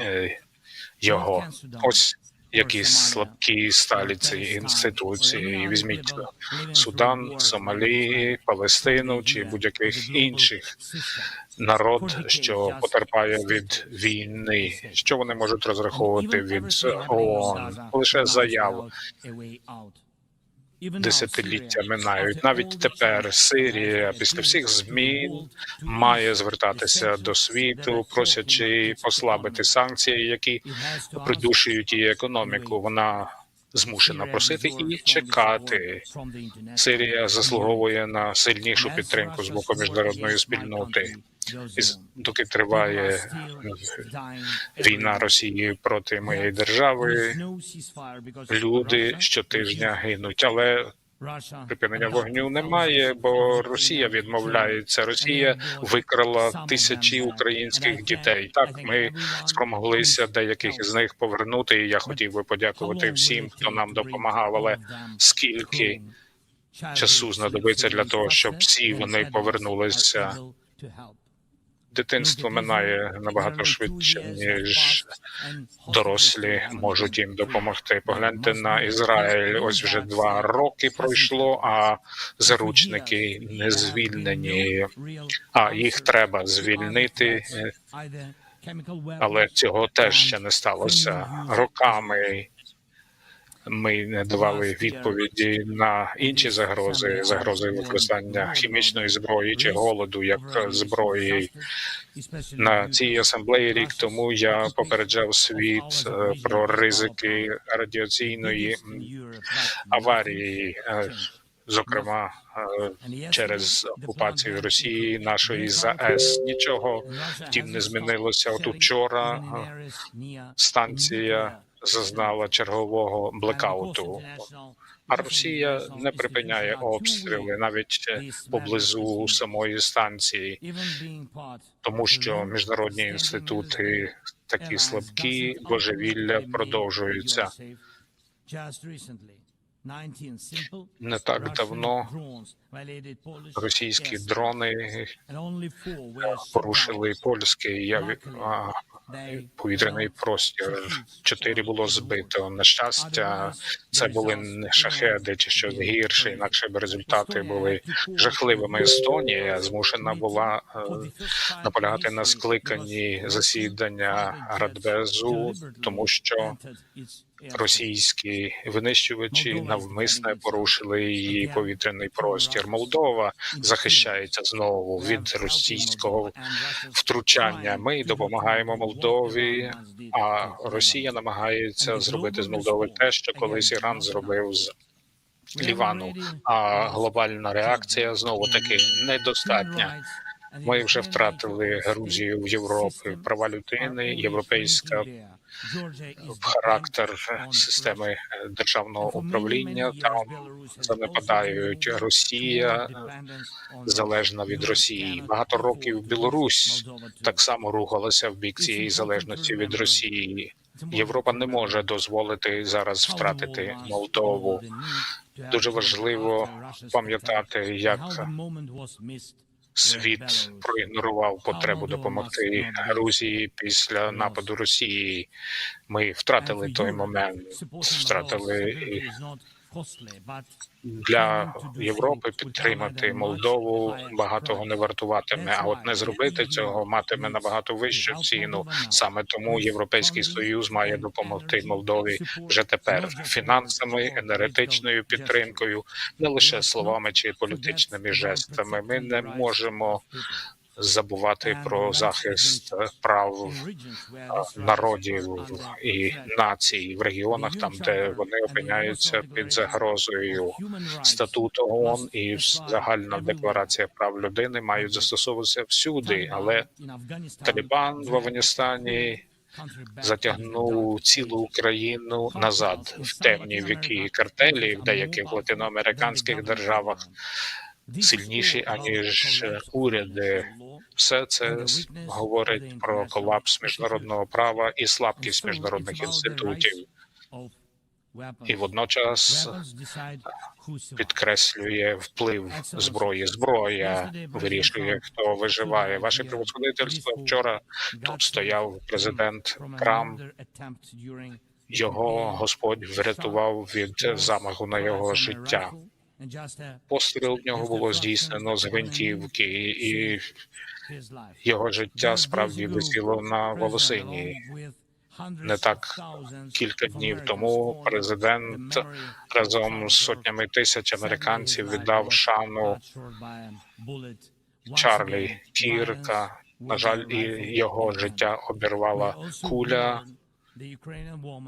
е, його. Ось які слабкі сталі ці інституції. Візьміть Судан, Сомалі, Палестину чи будь-яких інших народ, що потерпає від війни. Що вони можуть розраховувати від ООН? Лише заяву. Десятиліття минають. Навіть тепер Сирія після всіх змін має звертатися до світу, просячи послабити санкції, які придушують її економіку. Вона змушена просити і чекати. Сирія заслуговує на сильнішу підтримку з боку міжнародної спільноти. І доки триває війна Росії проти моєї держави, люди щотижня гинуть, але припинення вогню немає, бо Росія відмовляється. Росія викрала тисячі українських дітей. Так ми спромоглися деяких з них повернути. І я хотів би подякувати всім, хто нам допомагав. Але скільки часу знадобиться для того, щоб всі вони повернулися? Дитинство минає набагато швидше, ніж дорослі можуть їм допомогти. Погляньте на Ізраїль. Ось вже два роки пройшло, а заручники не звільнені. А їх треба звільнити, але цього теж ще не сталося роками. Ми не давали відповіді на інші загрози, загрози використання хімічної зброї чи голоду як зброї. На цій асамблеї рік тому я попереджав світ е, про ризики радіаційної аварії, е, зокрема е, через окупацію Росії нашої ЗАЕС. Нічого втім не змінилося. От учора станція зазнала чергового блекауту. А Росія не припиняє обстріли навіть поблизу самої станції, тому що міжнародні інститути такі слабкі, божевілля продовжуються. Не так давно Російські дрони порушили польський а, повітряний простір. Чотири було збито. На щастя, це були не шахеди чи щось гірше, інакше б результати були жахливими. Естонія змушена була е, наполягати на скликанні засідання Радбезу, тому що російські винищувачі навмисне порушили її повітряний простір. Молдова захищається знову від російського втручання. Ми допомагаємо Молдові, а Росія намагається зробити з Молдови те, що колись Іран зробив з Лівану. А глобальна реакція знову таки недостатня. Ми вже втратили Грузію в Європі, права людини, європейська характер системи державного управління. Там занепадають Росія, залежна від Росії. Багато років Білорусь так само рухалася в бік цієї залежності від Росії. Європа не може дозволити зараз втратити Молдову. Дуже важливо пам'ятати, як світ проігнорував потребу допомогти Грузії після нападу Росії. Ми втратили той момент, втратили для Європи підтримати Молдову багатого не вартуватиме. А от не зробити цього матиме набагато вищу ціну. Саме тому Європейський Союз має допомогти Молдові вже тепер фінансами, енергетичною підтримкою, не лише словами чи політичними жестами. Ми не можемо забувати про захист прав народів і націй в регіонах, там де вони опиняються під загрозою. Статут ООН і загальна декларація прав людини мають застосовуватися всюди, але Талібан в Афганістані затягнув цілу Україну назад в темні віки картелі в деяких латиноамериканських державах сильніші аніж уряди. Все це говорить про колапс міжнародного права і слабкість міжнародних інститутів. і водночас підкреслює вплив зброї. Зброя вирішує, хто виживає. Ваше превосходительство вчора тут стояв президент Трамп. Його Господь врятував від замаху на його життя. Постріл в нього було здійснено з гвинтівки, і його життя справді висіло на волосині. Не так кілька днів тому президент разом з сотнями тисяч американців віддав шану Чарлі Кірка. На жаль, і його життя обірвала куля.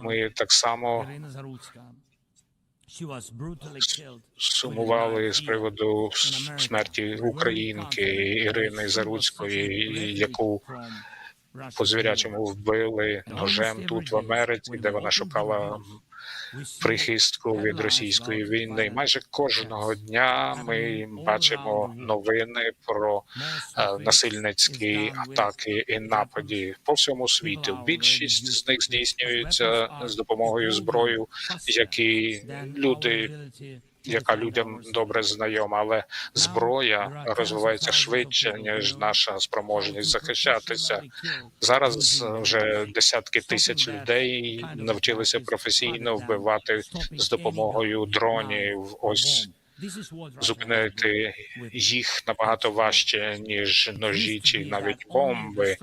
Ми так само сумували з приводу смерті українки Ірини Заруцької, яку по звірячому вбили ножем тут в Америці, де вона шукала прихистку від російської війни. Майже кожного дня ми бачимо новини про е, насильницькі атаки і напади по всьому світу. Більшість з них здійснюється з допомогою зброї, які люди яка людям добре знайома, але зброя розвивається швидше ніж наша спроможність захищатися. Зараз вже десятки тисяч людей навчилися професійно вбивати з допомогою дронів. Ось зупинити їх набагато важче ніж ножі чи навіть бомби.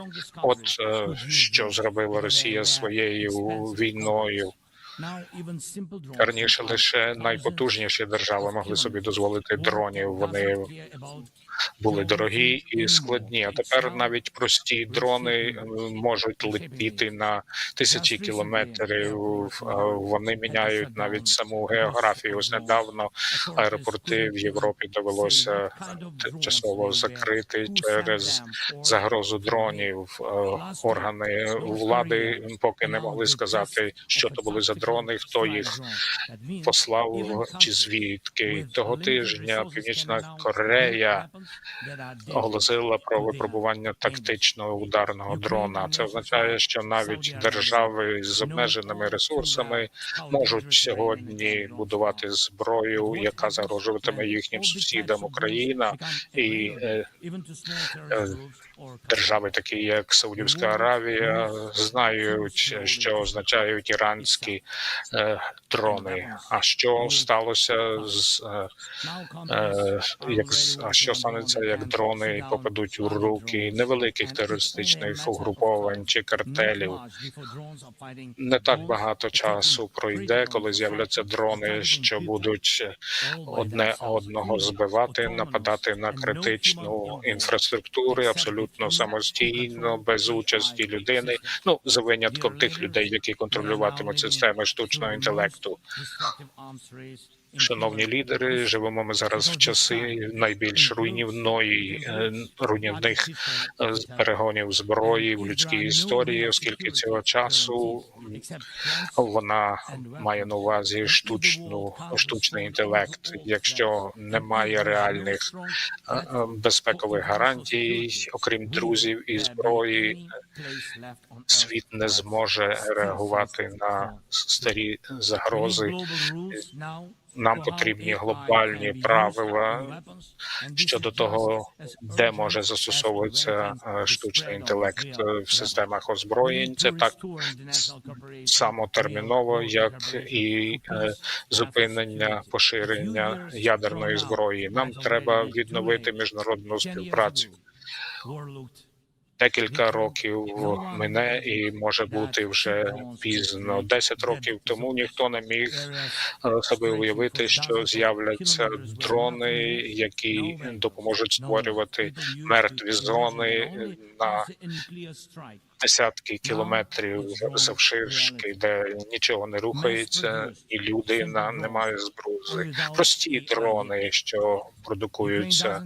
От е, що зробила Росія своєю війною. Раніше лише найпотужніші держави могли собі дозволити дронів. Вони були дорогі і складні. А тепер навіть прості дрони е, можуть летіти на тисячі кілометрів. Вони міняють навіть саму географію. Ось недавно аеропорти в Європі довелося тимчасово закрити через загрозу дронів. Е, Органи влади поки не могли сказати, що то були за дрони, хто їх послав чи звідки того тижня. Північна Корея оголосила про випробування тактичного ударного дрона. Це означає, що навіть держави з обмеженими ресурсами можуть сьогодні будувати зброю, яка загрожуватиме їхнім сусідам Україна і е, е, держави, такі як Саудівська Аравія, знають, що означають іранські е, дрони. А що сталося з як а що станеться, як дрони попадуть у руки невеликих терористичних угруповань чи картелів? Не так багато часу пройде, коли з'являться дрони, що будуть одне одного збивати, нападати на критичну інфраструктуру абсолютно самостійно, без участі людини. Ну за винятком тих людей, які контролюватимуть системи штучного інтелекту. Шановні лідери, живемо ми зараз в часи найбільш руйнівної е, руйнівних е, перегонів зброї в людській історії, оскільки цього часу вона має на увазі штучну штучний інтелект. Якщо немає реальних е, безпекових гарантій, окрім друзів і зброї, світ не зможе реагувати на старі загрози. Нам потрібні глобальні правила щодо того, де може застосовуватися е, штучний інтелект е, в системах озброєнь. Це так само терміново, як і е, зупинення поширення ядерної зброї. Нам треба відновити міжнародну співпрацю. Декілька років мине, і може бути вже пізно. Десять років тому ніхто не міг е, собі уявити, що з'являться дрони, які допоможуть створювати мертві зони на десятки кілометрів завширшки, де нічого не рухається, і людина не має збрузи. Прості дрони, що продукуються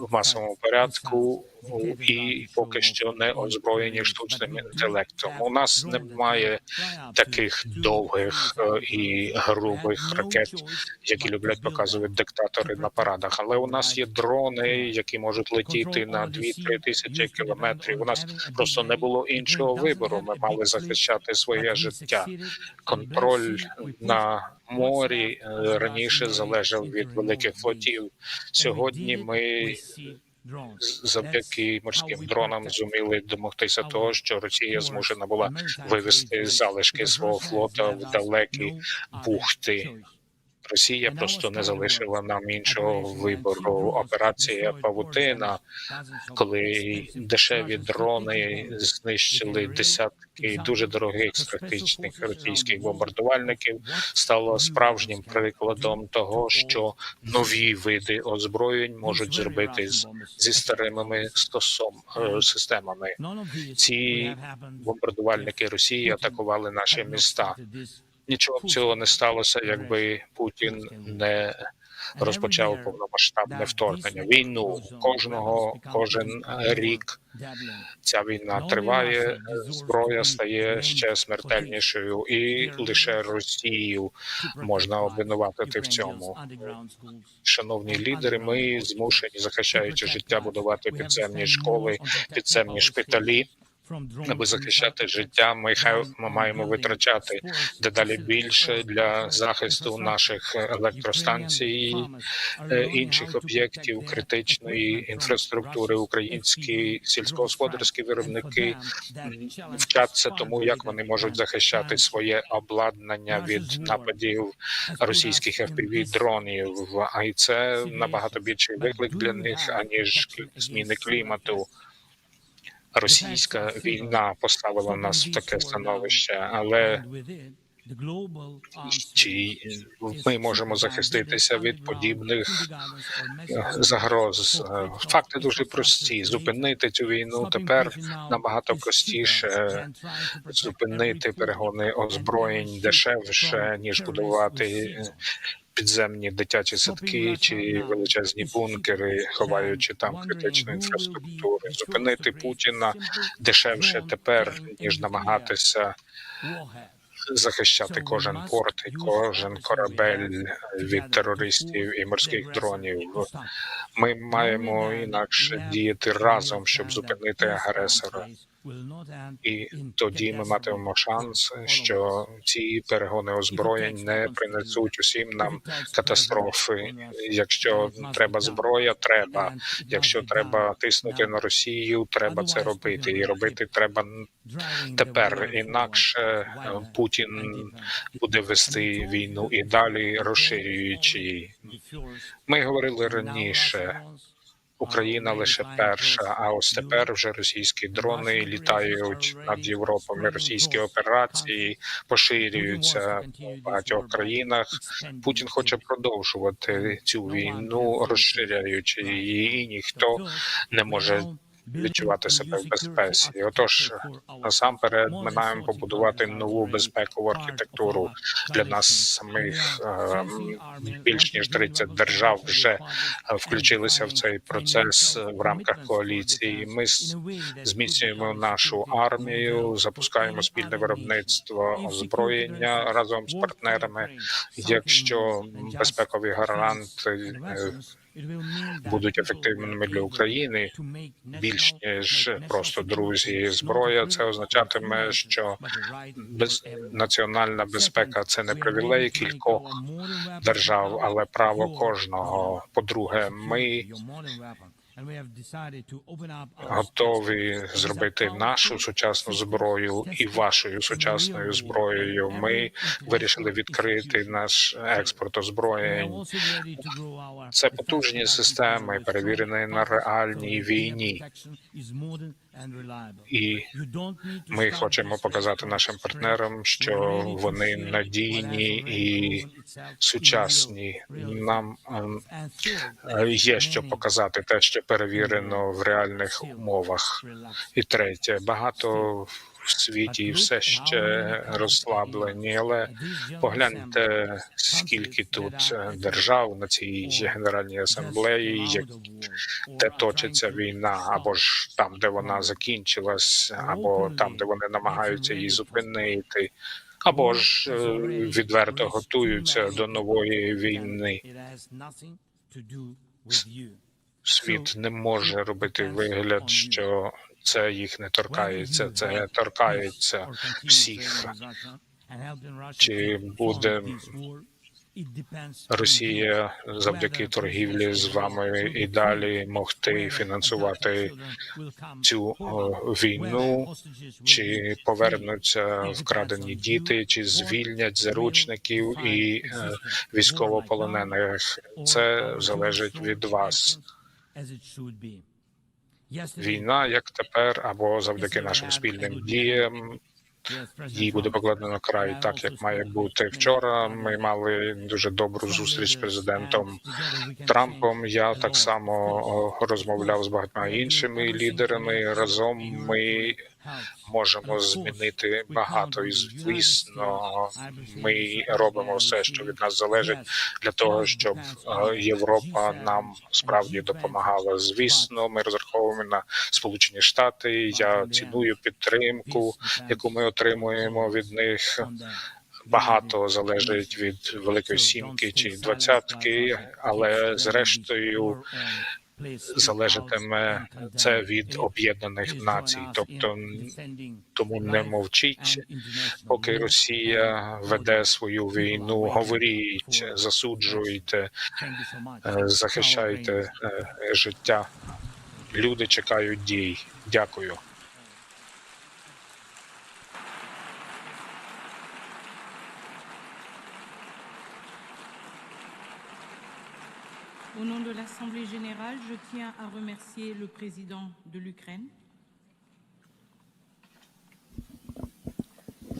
в масовому порядку, і поки що не озброєні штучним інтелектом. У нас немає таких довгих е, і грубих ракет, які люблять показувати диктатори на парадах. Але у нас є дрони, які можуть летіти на 2-3 тисячі кілометрів. У нас просто не було іншого вибору. Ми мали захищати своє життя. Контроль на морі е, раніше залежав від великих флотів. Сьогодні ми завдяки морським дронам зуміли домогтися того, що Росія змушена була вивести залишки свого флота в далекі бухти. Росія просто не залишила нам іншого вибору. Операція Павутина, коли дешеві дрони знищили десятки дуже дорогих стратегічних російських бомбардувальників, стало справжнім прикладом того, що нові види озброєнь можуть зробити з, зі старими стосом е, системами. Ці бомбардувальники Росії атакували наші міста. Нічого б цього не сталося, якби Путін не розпочав повномасштабне вторгнення. Війну кожного кожен рік ця війна триває. Зброя стає ще смертельнішою, і лише Росію можна обвинуватити в цьому. Шановні лідери, ми змушені захищаючи життя, будувати підземні школи, підземні шпиталі. Аби захищати життя, ми хай ми маємо витрачати дедалі більше для захисту наших електростанцій, е, інших об'єктів критичної інфраструктури. Українські сільськогосподарські виробники вчаться тому, як вони можуть захищати своє обладнання від нападів російських fpv дронів. А і це набагато більший виклик для них аніж зміни клімату. Російська війна поставила нас в таке становище, але чи ми можемо захиститися від подібних е, загроз? Е, Факти дуже прості. Зупинити цю війну тепер набагато простіше. Зупинити перегони озброєнь дешевше ніж будувати підземні дитячі садки чи величезні бункери, ховаючи там критичну інфраструктуру. Зупинити Путіна дешевше тепер ніж намагатися захищати кожен порт і кожен корабель від терористів і морських дронів. Ми маємо інакше діяти разом, щоб зупинити агресора. І тоді ми матимемо шанс, що ці перегони озброєнь не принесуть усім нам катастрофи. Якщо треба зброя, треба. Якщо треба тиснути на Росію, треба це робити. І робити треба тепер. Інакше е, Путін буде вести війну і далі розширюючи її. Ми говорили раніше. Україна лише перша, а ось тепер вже російські дрони літають над Європою. Російські операції поширюються в багатьох країнах. Путін хоче продовжувати цю війну, розширяючи її, і ніхто не може відчувати себе в безпеці. Отож, насамперед, ми маємо побудувати нову безпекову архітектуру для нас самих. Е, Більш ніж 30 держав вже е, включилися в цей процес в рамках коаліції. Ми зміцнюємо нашу армію, запускаємо спільне виробництво озброєння разом з партнерами. Якщо безпекові гаранти е, будуть ефективними для України, більш ніж просто друзі. Зброя це означатиме, що без національна безпека це не привілей кількох держав, але право кожного. По-друге, ми готові зробити нашу сучасну зброю і вашою сучасною зброєю. Ми вирішили відкрити наш експорт озброєнь. Це потужні системи, перевірені на реальній війні. І ми хочемо показати нашим партнерам, що вони надійні і сучасні. Нам ем, е, є що показати, те, що перевірено в реальних умовах. І третє, багато в світі все ще розслаблені, але погляньте, скільки тут е, держав на цій генеральній асамблеї, як де точиться війна, або ж там, де вона закінчилась, або там, де вони намагаються її зупинити, або ж е, відверто готуються до нової війни. Світ не може робити вигляд, що це їх не торкається. Це торкається всіх. Чи буде Росія завдяки торгівлі з вами і далі могти фінансувати цю війну, чи повернуться вкрадені діти, чи звільнять заручників і е, військовополонених. Це залежить від вас. Війна, як тепер, або завдяки нашим спільним діям, їй буде покладено край, так як має бути. Вчора ми мали дуже добру зустріч з президентом Трампом. Я так само розмовляв з багатьма іншими лідерами. Разом ми можемо змінити багато, і звісно, ми робимо все, що від нас залежить, для того, щоб е, Європа нам справді допомагала. Звісно, ми розраховуємо на Сполучені Штати. Я ціную підтримку, яку ми отримуємо від них. Багато залежить від великої сімки чи двадцятки, але зрештою залежатиме це від об'єднаних націй. Тобто тому не мовчіть, поки Росія веде свою війну. Говоріть, засуджуйте, е, захищайте е, життя. Люди чекають дій. Дякую. Nom de l'Assemblée générale, je tiens à remercier le président de l'Ukraine.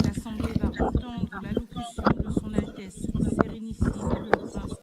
L'Assemblée va entendre l'allocution de Son Altesse Sérénissime le Prince